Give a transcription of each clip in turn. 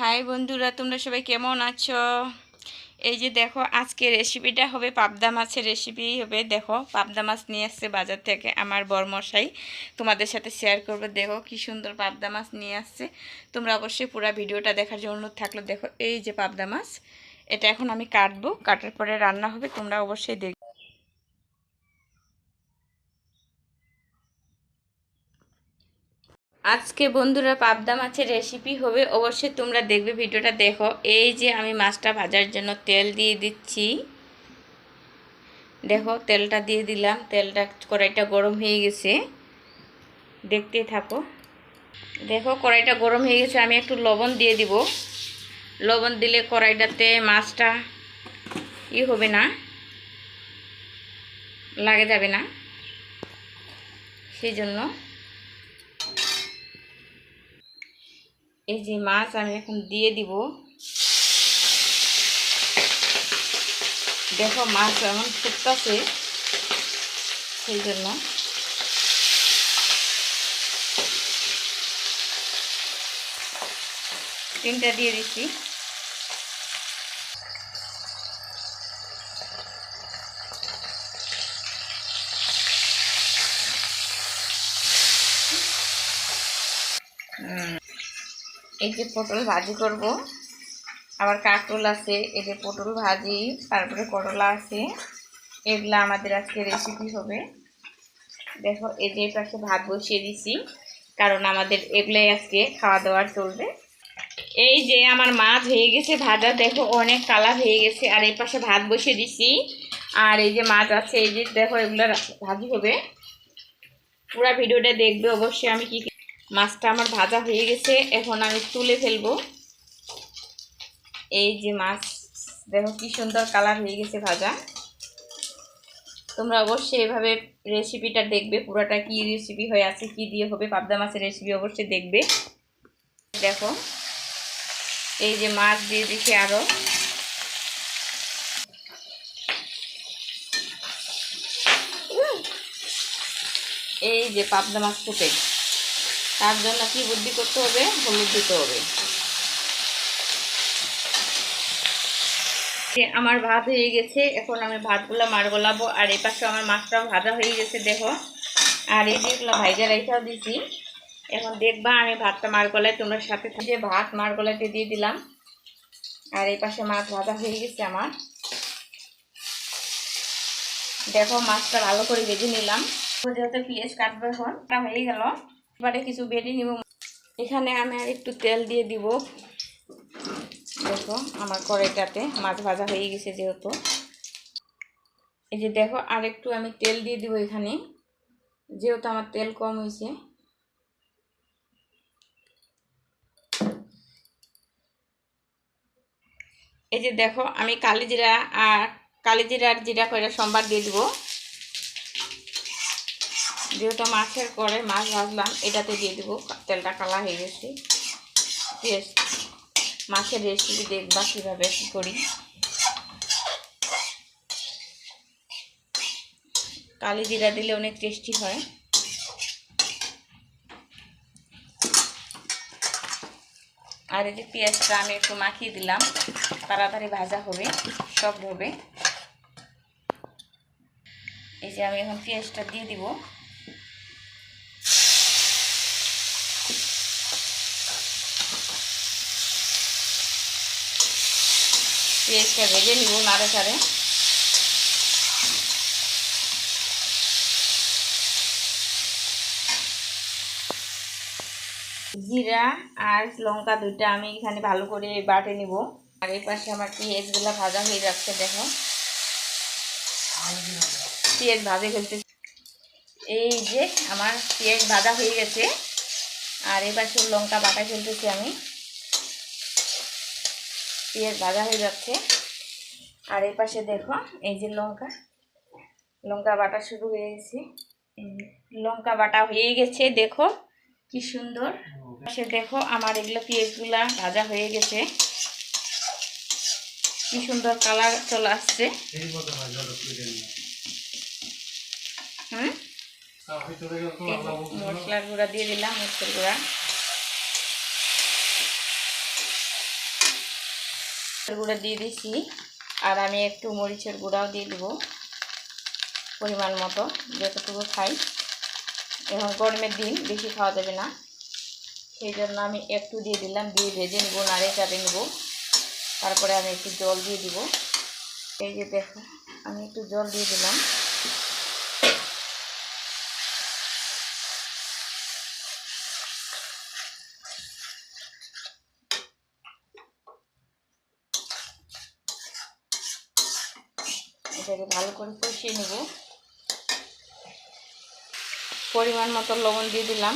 High বন্ধুরা, তোমরা সবাই কেমন আছো? এই যে দেখো, আজকে রেসিপিটা হবে পাবদা মাছের রেসিপি হবে। দেখো, পাবদা মাছ নিয়ে আসছে বাজার থেকে আমার বরমশাই। তোমাদের সাথে শেয়ার করবে। দেখো কি সুন্দর পাবদা মাছ নিয়ে আসছে। তোমরা অবশ্যই পুরো ভিডিওটা দেখার জন্য থাকল। দেখো, এই যে পাবদা মাছ, এটা এখন আমি কাটবো। কাটার পরে রান্না হবে, তোমরা অবশ্যই দেখবে। আজকে বন্ধুরা পাবদা মাছের রেসিপি হবে। অবশ্যই তোমরা দেখবে, ভিডিওটা দেখো। এই যে আমি মাছটা ভাজার জন্য তেল দিয়ে দিচ্ছি। দেখো, তেলটা দিয়ে দিলাম। তেলটা কড়াইটা গরম হয়ে গেছে। দেখতেই থাকো। দেখো, কড়াইটা গরম হয়ে গেছে। আমি একটু লবণ দিয়ে দিব। লবণ দিলে কড়াইটাতে মাছটা ই হবে না, লাগে যাবে না। সেই জন্য এই যে মাছ আমি এখন দিয়ে দিব। দেখো মাছ এমন ফুটতেছে সেই জন্য। তিনটা দিয়ে দিচ্ছি এই যে পটল ভাজি করব। আবার কাঁকরোল আছে, এই যে পটল ভাজি, তারপরে করলা আছে। এগুলা আমাদের আজকে রেসিপি হবে। দেখো, এই যে পাশে ভাত বসিয়ে দিছি, কারণ আমাদের এগুলাই আজকে খাওয়া দাওয়ার চলবে। এই যে আমার মাছ হয়ে গেছে ভাজা, দেখো অনেক কালার হয়ে গেছে। আর এই পাশে ভাত বসিয়ে দিছি। আর এই যে মাছ আছে, এই যে দেখো এগুলো ভাজি হবে। পুরা ভিডিওটা দেখবে অবশ্যই আমি কি মাছটা আমার ভাজা হয়ে গেছে। এখন আমি তুলে ফেলব। এই যে মাছ, দেখো কি সুন্দর কালার হয়ে গেছে ভাজা। তোমরা অবশ্যই এভাবে রেসিপিটা দেখবে, পুরোটা কি রেসিপি হয়ে আছে, কি দিয়ে হবে, পাবদা মাছের রেসিপি অবশ্যই দেখবে। দেখো, এই যে মাছ দিয়ে দিচ্ছি আরও এই যে পাবদা মাছ ফুটে। তার জন্য কি বুদ্ধি করতে হবে? হলুদ দিতে হবে। আমার ভাত হয়ে গেছে, এখন আমি ভাতগুলো মার গলাবো, আর এই পাশে আমার মাছটাও ভাজা হয়ে গেছে, দেখো। আর এই যেগুলো ভাইজা রেখাও দিছি। এখন দেখবা আমি ভাতটা মার গলায়, তোমরা সাথে যে ভাত মার গলাতে দিয়ে দিলাম। আর এই পাশে মাছ ভাজা হয়ে গেছে আমার। দেখো মাছটা ভালো করে ভেজে নিলাম। যেহেতু পেঁয়াজ কাটবো এখন হয়ে গেল। এবারে কিছু বেরিয়ে নিব। এখানে আমি আর একটু তেল দিয়ে দিব। দেখো আমার কড়াইটাতে মাছ ভাজা হয়ে গেছে যেহেতু। এই যে দেখো, আর একটু আমি তেল দিয়ে দিব এখানে, যেহেতু আমার তেল কম হয়েছে। এই যে দেখো, আমি কালিজিরা আর কালি জিরা আর জিরা করে সোমবার দিয়ে দিব। যেহেতু মাছের করে মাছ ভাজলাম। এটাতে দিয়ে দেবো। তেলটা কালা হয়ে গেছে। মাছের রেসিপি দেখবা কীভাবে কী করি। কালি জিরা দিলে অনেক টেস্টি হয়। আর এই যে পেঁয়াজটা আমি একটু মাখিয়ে দিলাম। তাড়াতাড়ি ভাজা হবে, সব হবে এই যে আমি এখন পেঁয়াজটা দিয়ে দিব। পেঁয়াজটা ভেজে নিব নাড়ে চাড়ে জিরা আর লঙ্কা দুইটা আমি এখানে ভালো করে বাটে নিব। আর এই পাশে আমার পেঁয়াজগুলো ভাজা হয়ে যাচ্ছে, দেখো। পেঁয়াজ ভাজে ফেলতে এই যে আমার পেঁয়াজ ভাজা হয়ে গেছে। আর এই পাশে লঙ্কা বাটা ফেলতেছি আমি। পেঁয়াজ ভাজা হয়ে যাচ্ছে। আর এই পাশে দেখো এই যে লঙ্কা। লঙ্কা বাটা শুরু হয়ে গেছে। লঙ্কা বাটা হয়ে গেছে দেখো কি সুন্দর। পাশে দেখো আমার এগুলো পেঁয়াজগুলা ভাজা হয়ে গেছে। কি সুন্দর কালার চলে আসছে। মশলার গুঁড়া দিয়ে দিলাম মরিচের গুঁড়া। গুঁড়া দিয়ে দিছি। আর আমি একটু মরিচের গুঁড়াও দিয়ে দেবো পরিমাণ মতো, যতটুকু খাই। এখন গরমের দিন, বেশি খাওয়া যাবে না। সেই জন্য আমি একটু দিয়ে দিলাম, দিয়ে ভেজে নেব নাড়ে চাপে নেব। তারপরে আমি একটু জল দিয়ে দিব। এই যে দেখো, আমি একটু জল দিয়ে দিলাম। এটাকে ভালো করে কষিয়ে নেব। পরিমাণ মতো লবণ দিয়ে দিলাম।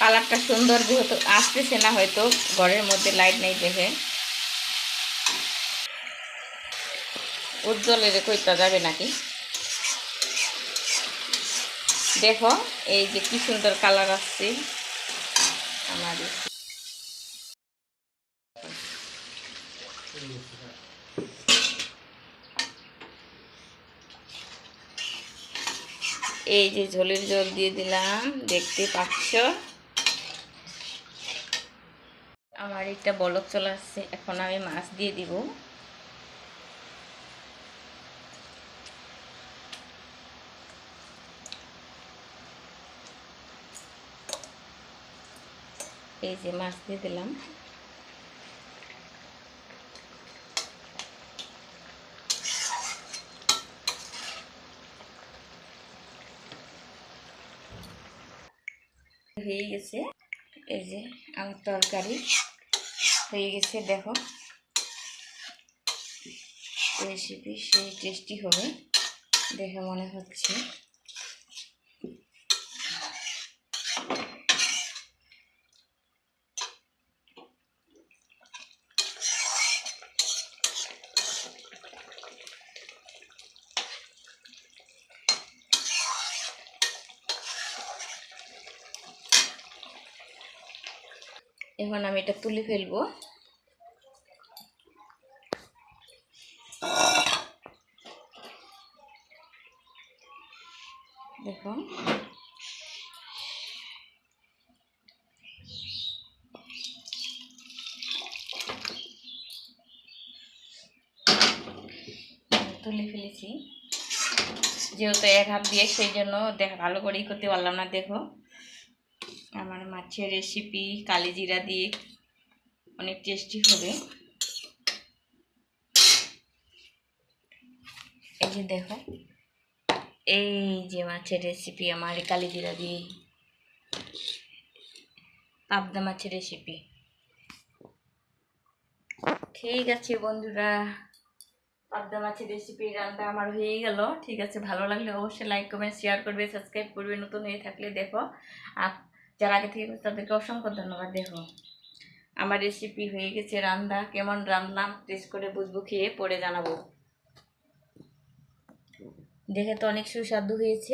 কালারটা সুন্দর যেহেতু আসতেছে না, হয়তো ঘরের মধ্যে লাইট নেই দেখে। উজ্জ্বলের কইতা যাবে নাকি? দেখো, এই যে কি সুন্দর কালার আসছে। আমাদের এই যে ঝোলের জল দিয়ে দিলাম, দেখতে পাচ্ছ? আমার একটা বলক চলে আসছে, এখন আমি মাছ দিয়ে দিব। এই যে মাছ দিয়ে দিলাম। হয়ে গেছে। এই যে আমার তরকারি হয়ে গেছে, দেখো। রেসিপি সেই টেস্টি হবে, দেখে মনে হচ্ছে। এখন আমি এটা তুলে ফেলব। দেখো তুলে ফেলেছি। যেহেতু এক হাত দিয়ে, সেই জন্য দেখ ভালো করেই করতে পারলাম না, দেখো। আমার মাছের রেসিপি কালি জিরা দিয়ে অনেক টেস্টি হবে। এই যে দেখো, এই যে মাছের রেসিপি আমার কালি জিরা দিয়ে। পাবদা মাছের রেসিপি ঠিক আছে বন্ধুরা, পাবদা মাছের রেসিপি রান্না আমার হয়ে গেল। ঠিক আছে, ভালো লাগলে অবশ্যই লাইক কমেন্ট শেয়ার করবে সাবস্ক্রাইব করবে, নতুন হয়ে থাকলে দেখো। আর যারা আগে থেকে তাদেরকে অসংখ্য ধন্যবাদ, দেখো। আমার রেসিপি হয়ে গেছে রান্না, কেমন রান্নাম টেস্ট করে বুঝব, খেয়ে পরে জানাব। দেখে তো অনেক সুস্বাদু হয়েছে।